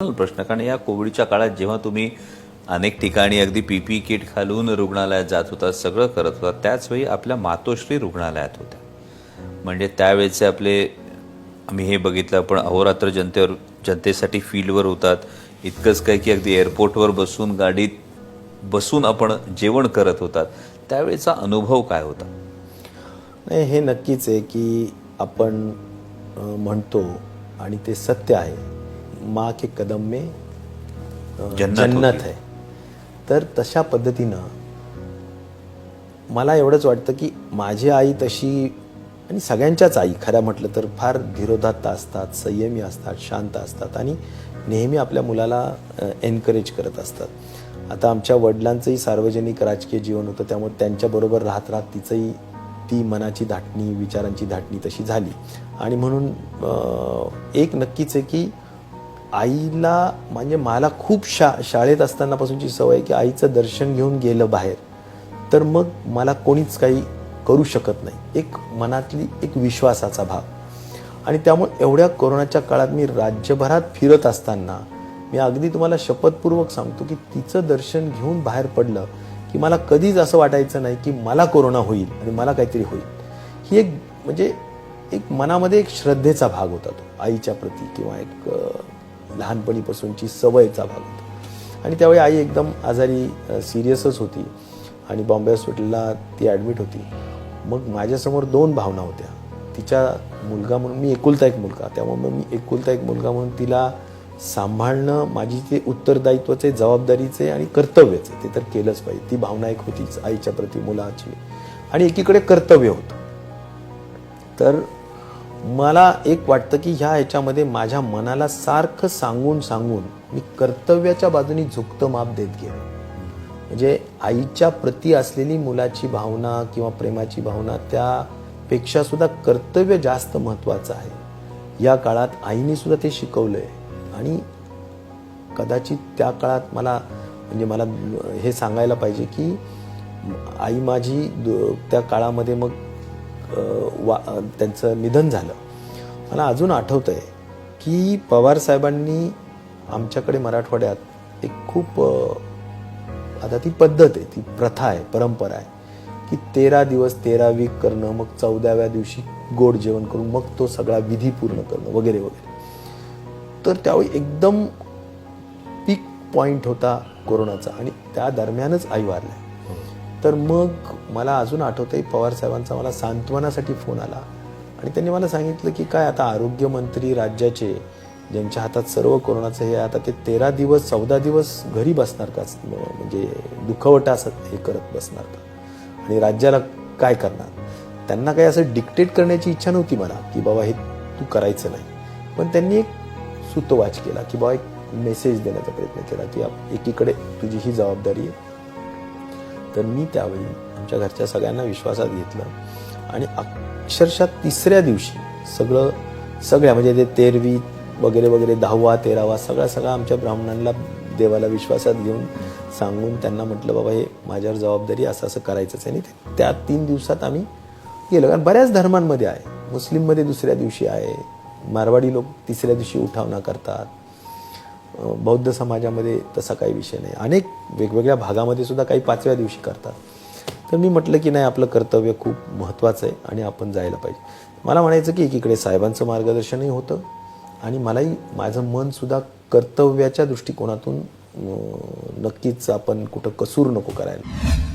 प्रश्न कारण या कोविडच्या काळात जेव्हा तुम्ही अनेक ठिकाणी अगदी पीपी किट घालून रुग्णालयात जात होता सगळं करत होता त्याचवेळी आपल्या मातोश्री रुग्णालयात होत्या. म्हणजे त्यावेळेचे आपले आम्ही हे बघितलं पण अहोरात्र जनतेवर जनतेसाठी फील्डवर होतात. इतकंच काय की अगदी एअरपोर्टवर बसून गाडीत बसून आपण जेवण करत होतात. त्यावेळेचा अनुभव काय होता? नाही हे नक्कीच आहे की आपण म्हणतो आणि ते सत्य आहे. माँ के कदम में जन्नत जन्नत. आहे तर तशा पद्धतीनं मला एवढंच वाटतं की माझी आई तशी आणि सगळ्यांच्याच आई खऱ्या म्हटलं तर फार धीरोदात्त असतात संयमी असतात शांत असतात आणि नेहमी आपल्या मुलाला एनकरेज करत असतात. आता आमच्या वडिलांचंही सार्वजनिक राजकीय जीवन होतं त्यामुळे त्यांच्याबरोबर राहत राहत तिचंही ती मनाची धाटणी विचारांची धाटणी तशी झाली. आणि म्हणून एक नक्कीच आहे की आईला म्हणजे मला खूप शा शाळेत असतानापासूनची सवय आहे की आईचं दर्शन घेऊन गेलं बाहेर. तर मग मला कोणीच काही करू शकत नाही. एक मनातली एक विश्वासाचा भाग आणि त्यामुळे एवढ्या कोरोनाच्या काळात मी राज्यभरात फिरत असताना मी अगदी तुम्हाला शपथपूर्वक सांगतो की तिचं दर्शन घेऊन बाहेर पडलं की मला कधीच असं वाटायचं नाही की मला कोरोना होईल आणि मला काहीतरी होईल. ही एक म्हणजे एक मनामध्ये एक श्रद्धेचा भाग होता तो आईच्या प्रती किंवा एक लहानपणीपासूनची सवयचा भाग होता. आणि त्यावेळी आई एकदम आजारी सिरियसच होती आणि बॉम्बे हॉस्पिटलला ती ॲडमिट होती. मग माझ्यासमोर दोन भावना होत्या. तिच्या मुलगा म्हणून मी एकुलता एक मुलगा. त्यामुळे मग मी एकुलता एक मुलगा म्हणून तिला सांभाळणं माझी ते उत्तरदायित्वाचे जबाबदारीचे आणि कर्तव्याचे ते तर केलंच पाहिजे. ती भावना एक होतीच आईच्या प्रती मुलाची. आणि एकीकडे कर्तव्य होतं. तर मला एक वाटतं की ह्या ह्याच्यामध्ये माझ्या मनाला सारखं सांगून सांगून मी कर्तव्याच्या बाजूनी झुकतं माप देत गेलो. म्हणजे आईच्या प्रती असलेली मुलाची भावना किंवा प्रेमाची भावना त्यापेक्षा सुद्धा कर्तव्य जास्त महत्त्वाचं आहे. या काळात आईने सुद्धा ते शिकवलंय. आणि कदाचित त्या काळात मला म्हणजे मला हे सांगायला पाहिजे की आई माझी त्या काळामध्ये मग वा त्यांचं निधन झालं. मला अजून आठवतं आहे की पवार साहेबांनी आमच्याकडे मराठवाड्यात एक खूप आता ती पद्धत आहे ती प्रथा आहे परंपरा आहे की तेरा दिवस तेरा वीक करणं मग चौदाव्या दिवशी गोड जेवण करून मग तो सगळा विधी पूर्ण करणं वगैरे वगैरे. तर त्यावेळी एकदम पीक पॉईंट होता कोरोनाचा आणि त्या दरम्यानच आई वारल्या. तर मग मला अजून आठवतंय पवार साहेबांचा मला सांत्वनासाठी फोन आला. आणि त्यांनी मला सांगितलं की काय आता आरोग्यमंत्री राज्याचे ज्यांच्या हातात सर्व कोरोनाचं हे आता ते तेरा दिवस चौदा दिवस घरी बसणार का? म्हणजे दुखवटा असं हे करत बसणार का? आणि राज्याला काय करणार? त्यांना काही असं डिक्टेट करण्याची इच्छा नव्हती मला की बाबा हे तू करायचं नाही. पण त्यांनी एक सुतोवाच केला की बाबा एक मेसेज देण्याचा प्रयत्न केला की एकीकडे तुझी ही जबाबदारी आहे. तर मी त्यावेळी आमच्या घरच्या सगळ्यांना विश्वासात घेतलं. आणि अक्षरशः तिसऱ्या दिवशी सगळं सगळ्या म्हणजे ते तेरवी वगैरे वगैरे दहावा तेरावा सगळा सगळा आमच्या ब्राह्मणांना देवाला विश्वासात घेऊन सांगून त्यांना म्हटलं बाबा हे माझ्यावर जबाबदारी असं असं करायचंच आहे. आणि त्या तीन दिवसात आम्ही गेलो. कारण बऱ्याच धर्मांमध्ये आहे. मुस्लिममध्ये दुसऱ्या दिवशी आहे. मारवाडी लोक तिसऱ्या दिवशी उठावना करतात. बौद्ध समाजामध्ये तसा काही विषय नाही. अनेक वेगवेगळ्या भागामध्ये सुद्धा काही पाचव्या दिवशी करतात. तर मी म्हटलं की नाही आपलं कर्तव्य खूप महत्त्वाचं आहे आणि आपण जायला पाहिजे. मला म्हणायचं की एकीकडे साहेबांचं मार्गदर्शनही होतं आणि मलाही माझं मनसुद्धा कर्तव्याच्या दृष्टिकोनातून नक्कीच आपण कुठं कसूर नको करायला.